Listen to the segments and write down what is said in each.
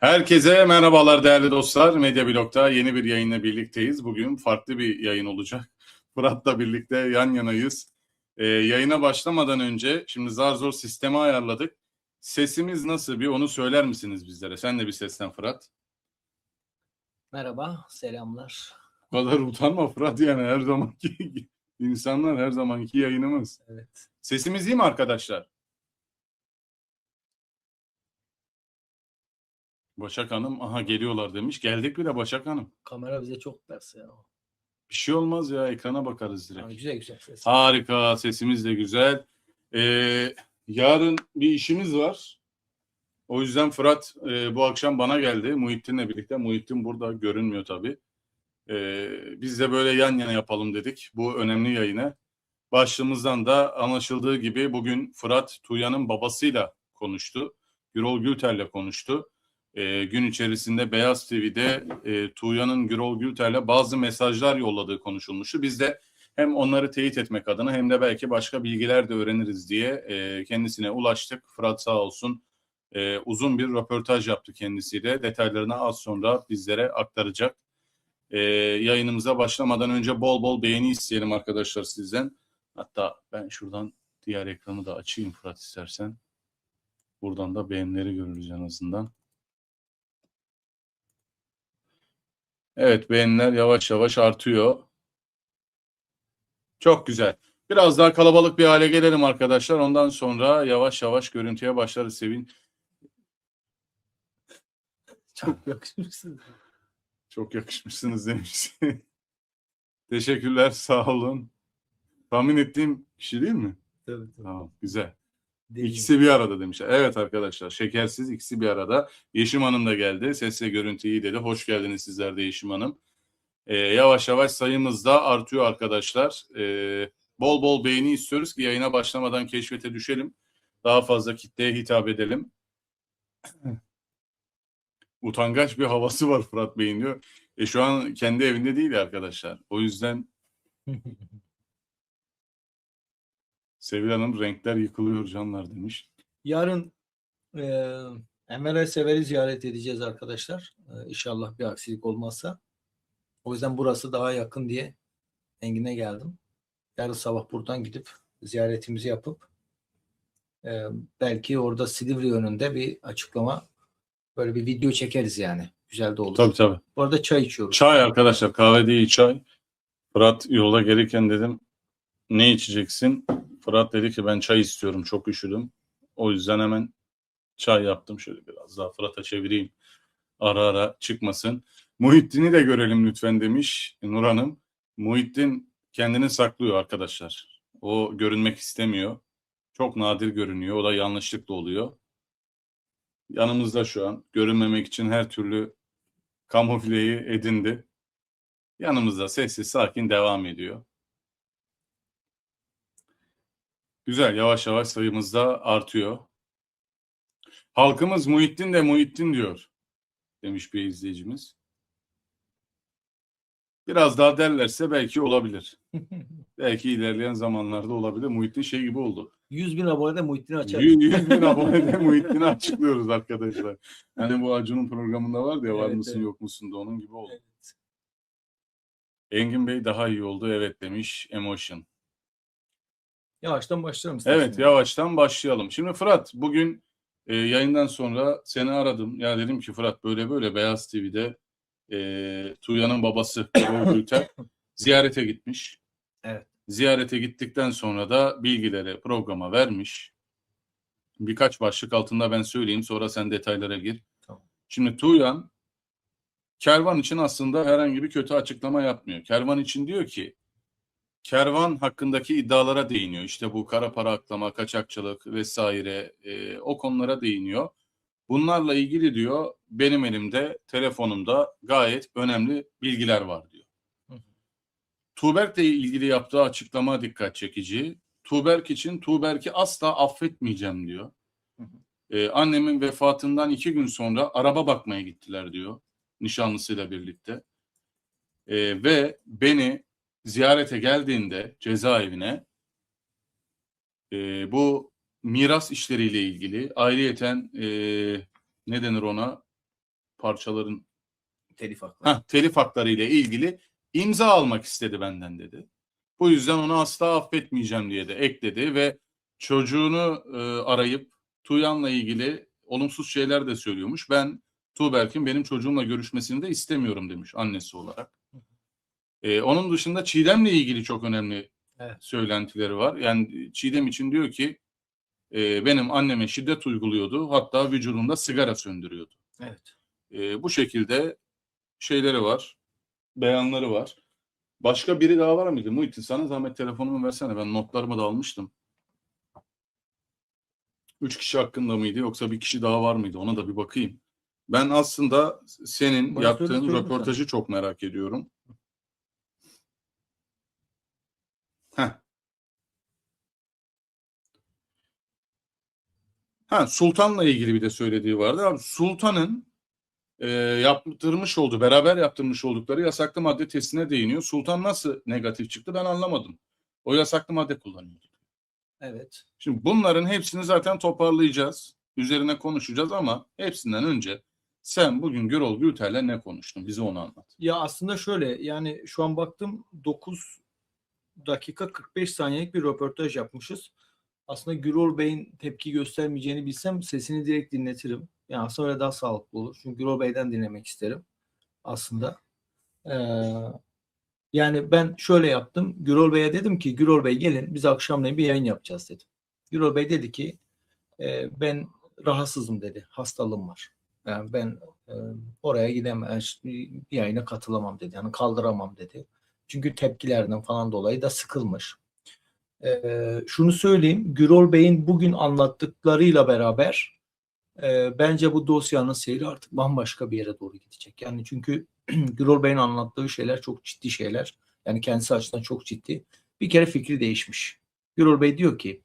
Herkese merhabalar değerli dostlar. Medya Blog'da yeni bir yayınla birlikteyiz. Bugün farklı bir yayın olacak. Fırat'la birlikte yan yanayız. Ee, yayına başlamadan önce şimdi zar zor sistemi ayarladık. Sesimiz nasıl bir onu söyler misiniz bizlere? Sen de bir seslen Fırat. Merhaba, selamlar. Bu kadar utanma Fırat yani her zamanki insanlar her zamanki yayınımız. Evet. Sesimiz iyi mi arkadaşlar? Başak Hanım aha geliyorlar demiş. Geldik bile Başak Hanım. Kamera bize çok ters ya. Bir şey olmaz ya ekrana bakarız direkt. Yani güzel güzel ses. Harika sesimiz de güzel. Ee, yarın bir işimiz var. O yüzden Fırat e, bu akşam bana geldi Muhittin'le birlikte. Muhittin burada görünmüyor tabii. Ee, biz de böyle yan yana yapalım dedik bu önemli yayını. Başlığımızdan da anlaşıldığı gibi bugün Fırat Tuğyan'ın babasıyla konuştu. Gürol Gülter'le konuştu. Ee, gün içerisinde Beyaz TV'de e, Tuğyan'ın Gürol Gülter'le bazı mesajlar yolladığı konuşulmuştu. Biz de hem onları teyit etmek adına hem de belki başka bilgiler de öğreniriz diye e, kendisine ulaştık. Fırat sağ olsun e, uzun bir röportaj yaptı kendisiyle. Detaylarını az sonra bizlere aktaracak. E, yayınımıza başlamadan önce bol bol beğeni isteyelim arkadaşlar sizden. Hatta ben şuradan diğer ekranı da açayım Fırat istersen. Buradan da beğenileri görürüz en azından. Evet beğeniler yavaş yavaş artıyor. Çok güzel. Biraz daha kalabalık bir hale gelelim arkadaşlar. Ondan sonra yavaş yavaş görüntüye başlarız Sevin. Çok yakışmışsın. Çok yakışmışsınız demiş. Teşekkürler sağ olun. Tahmin ettiğim kişi değil mi? Tabii. Tamam güzel. İkisi bir arada demişler. Evet arkadaşlar şekersiz ikisi bir arada. Yeşim Hanım da geldi. Sesle görüntü iyi dedi. Hoş geldiniz sizler de Yeşim Hanım. Ee, yavaş yavaş sayımız da artıyor arkadaşlar. Ee, bol bol beğeni istiyoruz ki yayına başlamadan keşfete düşelim. Daha fazla kitleye hitap edelim. Utangaç bir havası var Fırat Bey'in diyor. E şu an kendi evinde değil arkadaşlar. O yüzden Sevil Hanım renkler yıkılıyor canlar demiş. Yarın e, Emre Sever'i ziyaret edeceğiz arkadaşlar. E, inşallah bir aksilik olmazsa. O yüzden burası daha yakın diye Engin'e geldim. Yarın sabah buradan gidip ziyaretimizi yapıp e, belki orada Silivri önünde bir açıklama böyle bir video çekeriz yani. Güzel de olur. Tabii tabii. Bu arada çay içiyoruz. Çay arkadaşlar kahve değil çay. Fırat yola gelirken dedim ne içeceksin? Fırat dedi ki ben çay istiyorum çok üşüdüm. O yüzden hemen çay yaptım. Şöyle biraz daha Fırat'a çevireyim. Ara ara çıkmasın. Muhittin'i de görelim lütfen demiş Nur Hanım. Muhittin kendini saklıyor arkadaşlar. O görünmek istemiyor. Çok nadir görünüyor. O da yanlışlıkla oluyor. Yanımızda şu an. Görünmemek için her türlü kamufleyi edindi. Yanımızda sessiz sakin devam ediyor. Güzel yavaş yavaş sayımız da artıyor. Halkımız Muhittin de Muhittin diyor demiş bir izleyicimiz. Biraz daha derlerse belki olabilir. Belki ilerleyen zamanlarda olabilir. Muhittin şey gibi oldu. 100 bin abonede Muhittin'i açar. 100, 100 bin abonede Muhittin'i açıklıyoruz arkadaşlar. Hani bu Acun'un programında vardı ya var Evet, mısın evet. yok musun da onun gibi oldu. Evet. Engin Bey daha iyi oldu evet demiş Emotion. Yavaştan başlayalım istersen. Evet yavaştan başlayalım. Şimdi Fırat bugün e, yayından sonra seni aradım. Ya dedim ki Fırat böyle böyle Beyaz TV'de e, Tuğya'nın babası Erol Gülter ziyarete gitmiş. Evet. Ziyarete gittikten sonra da bilgileri programa vermiş. Birkaç başlık altında ben söyleyeyim sonra sen detaylara gir. Tamam. Şimdi Tuğyan Kervan için aslında herhangi bir kötü açıklama yapmıyor. Kervan için diyor ki kervan hakkındaki iddialara değiniyor. İşte bu kara para aklama, kaçakçılık vesaire e, o konulara değiniyor. Bunlarla ilgili diyor benim elimde telefonumda gayet önemli bilgiler var diyor. Tuğberk'le ilgili yaptığı açıklama dikkat çekici. Tuğberk için Tuğberk'i asla affetmeyeceğim diyor. Hı hı. Ee, annemin vefatından iki gün sonra araba bakmaya gittiler diyor. Nişanlısıyla birlikte. Ee, ve beni ziyarete geldiğinde cezaevine e, bu miras işleriyle ilgili ayrıyeten e, ne denir ona parçaların Telif hakları. heh, telif hakları ile ilgili imza almak istedi benden dedi. Bu yüzden onu asla affetmeyeceğim diye de ekledi ve çocuğunu e, arayıp Tuğyan'la ilgili olumsuz şeyler de söylüyormuş. Ben Tuğberk'in benim çocuğumla görüşmesini de istemiyorum demiş annesi olarak. E, onun dışında Çiğdem'le ilgili çok önemli Evet. söylentileri var. Yani Çiğdem için diyor ki e, benim anneme şiddet uyguluyordu. Hatta vücudunda sigara söndürüyordu. Evet. E, bu şekilde şeyleri var. Beyanları var. Başka biri daha var mıydı? Muhittin sana zahmet telefonumu versene. Ben notlarımı da almıştım. Üç kişi hakkında mıydı yoksa bir kişi daha var mıydı? Ona da bir bakayım. Ben aslında senin Bana yaptığın röportajı çok merak ediyorum. Heh. Ha, Sultan'la ilgili bir de söylediği vardı. Abi Sultan'ın e, yaptırmış olduğu, beraber yaptırmış oldukları yasaklı madde testine değiniyor. Sultan nasıl negatif çıktı ben anlamadım. O yasaklı madde kullanıyordu. Evet. Şimdi bunların hepsini zaten toparlayacağız. Üzerine konuşacağız ama hepsinden önce sen bugün Gürol Gülter'le ne konuştun? Bize onu anlat. Ya aslında şöyle yani şu an baktım 9 dakika 45 saniyelik bir röportaj yapmışız. Aslında Gürol Bey'in tepki göstermeyeceğini bilsem sesini direkt dinletirim. Yani aslında öyle daha sağlıklı olur. Çünkü Gürol Bey'den dinlemek isterim aslında. Ee, yani ben şöyle yaptım. Gürol Bey'e dedim ki Gürol Bey gelin biz akşamleyin bir yayın yapacağız dedim. Gürol Bey dedi ki "E, ben rahatsızım dedi. Hastalığım var. Yani ben e, oraya gidemem, bir yayına katılamam dedi. Yani kaldıramam dedi. Çünkü tepkilerden falan dolayı da sıkılmış. Ee, şunu söyleyeyim, Gürol Bey'in bugün anlattıklarıyla beraber e, bence bu dosyanın seyri artık bambaşka bir yere doğru gidecek. Yani çünkü Gürol Bey'in anlattığı şeyler çok ciddi şeyler. Yani kendisi açısından çok ciddi. Bir kere fikri değişmiş. Gürol Bey diyor ki,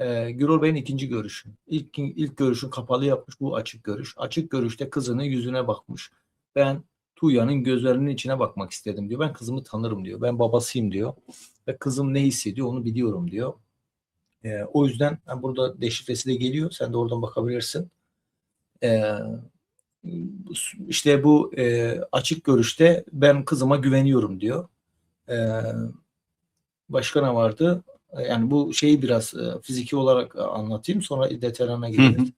e, Gürol Bey'in ikinci görüşü. İlk, ilk görüşün kapalı yapmış, bu açık görüş. Açık görüşte kızının yüzüne bakmış. Ben Tuğya'nın gözlerinin içine bakmak istedim diyor. Ben kızımı tanırım diyor. Ben babasıyım diyor. Ve kızım ne hissediyor onu biliyorum diyor. Ee, o yüzden yani burada deşifresi de geliyor. Sen de oradan bakabilirsin. Ee, işte bu e, açık görüşte ben kızıma güveniyorum diyor. Ee, başka ne vardı? Yani bu şeyi biraz e, fiziki olarak anlatayım. Sonra detaylarına gireriz.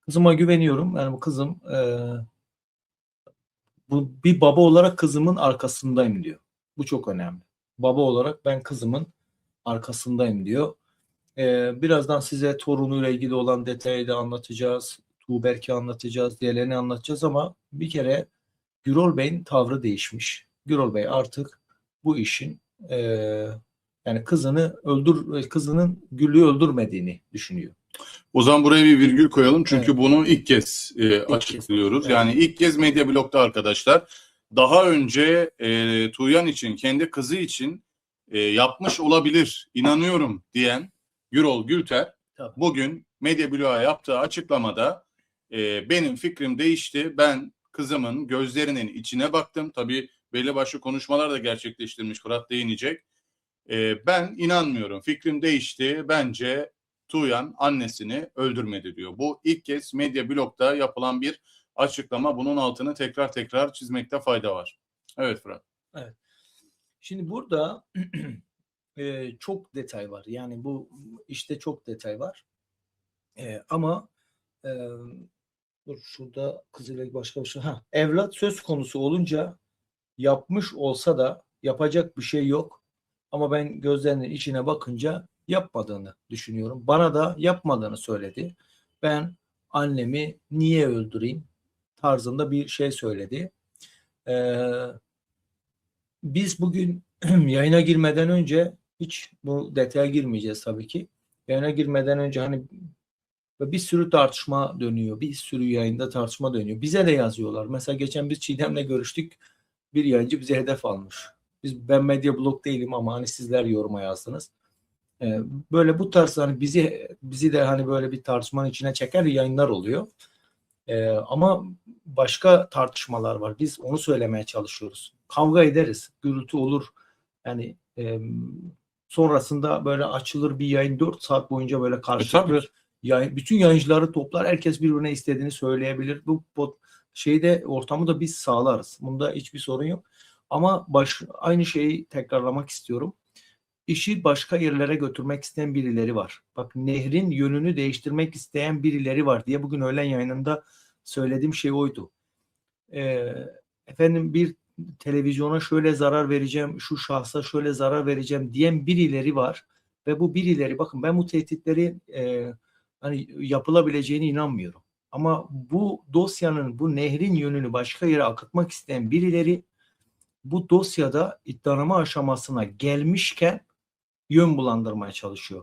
Kızıma güveniyorum. Yani bu kızım e, bu bir baba olarak kızımın arkasındayım diyor. Bu çok önemli. Baba olarak ben kızımın arkasındayım diyor. Ee, birazdan size torunuyla ilgili olan detayı da anlatacağız. Tuğberk'i anlatacağız, diğerlerini anlatacağız ama bir kere Gürol Bey'in tavrı değişmiş. Gürol Bey artık bu işin e, yani kızını öldür kızının Güllü'yü öldürmediğini düşünüyor. O zaman buraya bir virgül koyalım çünkü Evet. bunu ilk kez e, açıklıyoruz. Evet. Yani ilk kez Medya Blog'da arkadaşlar daha önce e, Tuğyan için, kendi kızı için e, yapmış olabilir, inanıyorum diyen Gürol Gülter Tabii. bugün Medya Blog'a yaptığı açıklamada e, benim fikrim değişti. Ben kızımın gözlerinin içine baktım. Tabii belli başlı konuşmalar da gerçekleştirmiş. Fırat değinecek. E, ben inanmıyorum. Fikrim değişti. Bence Tuğyan annesini öldürmedi diyor. Bu ilk kez Medya Blog'da yapılan bir açıklama. Bunun altını tekrar tekrar çizmekte fayda var. Evet Fırat. Şimdi burada e, çok detay var. Yani bu işte çok detay var. E, ama e, dur şurada kızıyla başka bir şey. Ha, evlat söz konusu olunca yapmış olsa da yapacak bir şey yok. Ama ben gözlerinin içine bakınca yapmadığını düşünüyorum. Bana da yapmadığını söyledi. Ben annemi niye öldüreyim tarzında bir şey söyledi. Ee, biz bugün yayına girmeden önce hiç bu detaya girmeyeceğiz tabii ki. Yayına girmeden önce hani bir sürü tartışma dönüyor. Bir sürü yayında tartışma dönüyor. Bize de yazıyorlar. Mesela geçen biz Çiğdem'le görüştük. Bir yayıncı bize hedef almış. Biz ben medya blog değilim ama hani sizler yoruma yazdınız. Ee, böyle bu tarz hani bizi bizi de hani böyle bir tartışmanın içine çeker yayınlar oluyor. Ee, ama başka tartışmalar var. Biz onu söylemeye çalışıyoruz. Kavga ederiz. Gürültü olur. Yani e, sonrasında böyle açılır bir yayın 4 saat boyunca böyle E, karşılıklı tabii. yay- bütün yayıncıları toplar. Herkes birbirine istediğini söyleyebilir. Bu pot, şeyde ortamı da biz sağlarız. Bunda hiçbir sorun yok. Ama baş, aynı şeyi tekrarlamak istiyorum. İşi başka yerlere götürmek isteyen birileri var. Bak nehrin yönünü değiştirmek isteyen birileri var diye bugün öğlen yayınında söylediğim şey oydu. Ee, efendim bir televizyona şöyle zarar vereceğim, şu şahsa şöyle zarar vereceğim diyen birileri var ve bu birileri bakın ben bu tehditleri e, hani yapılabileceğine inanmıyorum. Ama bu dosyanın bu nehrin yönünü başka yere akıtmak isteyen birileri bu dosyada iddianame aşamasına gelmişken yön bulandırmaya çalışıyor.